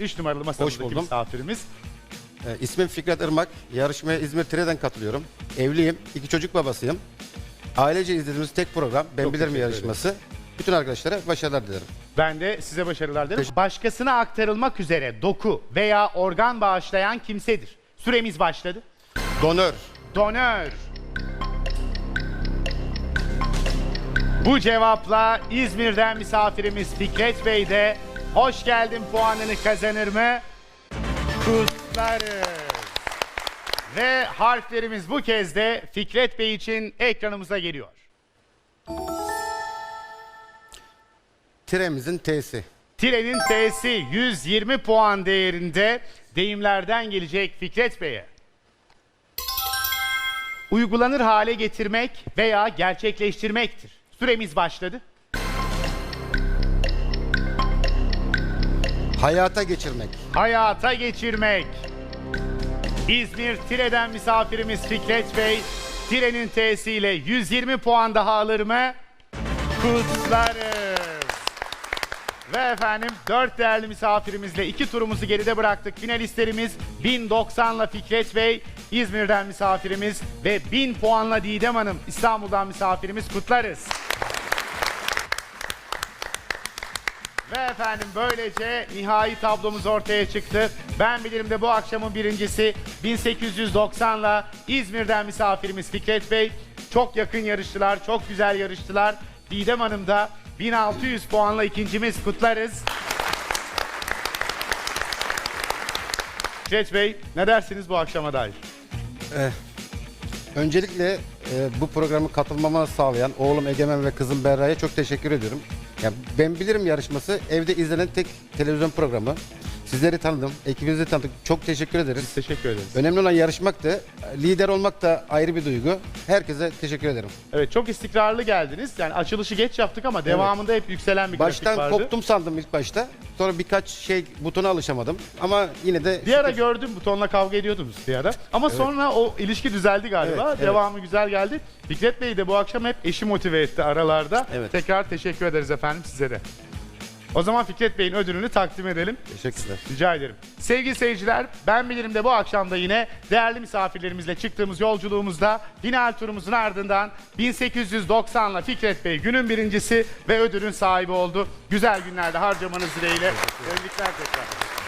3 numaralı masamızdaki buldum. misafirimiz. Ee, ismim Fikret Irmak. Yarışmaya İzmir Tire'den katılıyorum. Evliyim. iki çocuk babasıyım. Ailece izlediğimiz tek program Ben Çok Bilirim teşekkür yarışması. Bütün arkadaşlara başarılar dilerim. Ben de size başarılar dilerim. Başkasına aktarılmak üzere doku veya organ bağışlayan kimsedir. Süremiz başladı. Donör. Donör. Bu cevapla İzmir'den misafirimiz Fikret Bey de hoş geldin puanını kazanır mı? Kutlarız. Ve harflerimiz bu kez de Fikret Bey için ekranımıza geliyor. Tiremizin T'si. Tirenin T'si 120 puan değerinde deyimlerden gelecek Fikret Bey'e. Uygulanır hale getirmek veya gerçekleştirmektir. Süremiz başladı. Hayata geçirmek. Hayata geçirmek. İzmir Tire'den misafirimiz Fikret Bey, Tire'nin T'siyle 120 puan daha alır mı? Kutlarız. Ve efendim dört değerli misafirimizle iki turumuzu geride bıraktık. Finalistlerimiz 1090'la Fikret Bey, İzmir'den misafirimiz ve 1000 puanla Didem Hanım, İstanbul'dan misafirimiz kutlarız. Ve efendim böylece nihai tablomuz ortaya çıktı. Ben bilirim de bu akşamın birincisi 1890'la İzmir'den misafirimiz Fikret Bey. Çok yakın yarıştılar, çok güzel yarıştılar. Didem Hanım da 1600 puanla ikincimiz kutlarız. Fikret Bey ne dersiniz bu akşama dair? Öncelikle e, bu programı katılmama sağlayan oğlum Egemen ve kızım Berra'ya çok teşekkür ediyorum. Ya ben bilirim yarışması evde izlenen tek televizyon programı. Sizleri tanıdım, ekibinizi tanıdık. Çok teşekkür ederiz. Teşekkür ederiz. Önemli olan yarışmaktı. Lider olmak da ayrı bir duygu. Herkese teşekkür ederim. Evet çok istikrarlı geldiniz. Yani açılışı geç yaptık ama devamında hep yükselen bir grafik Baştan vardı. koptum sandım ilk başta. Sonra birkaç şey butona alışamadım. Ama yine de Bir ara gördüm butonla kavga ediyordunuz bir ara. Ama sonra o ilişki düzeldi galiba. Evet, evet. Devamı güzel geldi. Fikret Bey de bu akşam hep eşi motive etti aralarda. Evet. Tekrar teşekkür ederiz efendim size de. O zaman Fikret Bey'in ödülünü takdim edelim. teşekkürler. Rica ederim. Sevgili seyirciler, ben bilirim de bu akşam da yine değerli misafirlerimizle çıktığımız yolculuğumuzda final turumuzun ardından 1890'la Fikret Bey günün birincisi ve ödülün sahibi oldu. Güzel günlerde harcamanız dileğiyle. Tebrikler tekrar.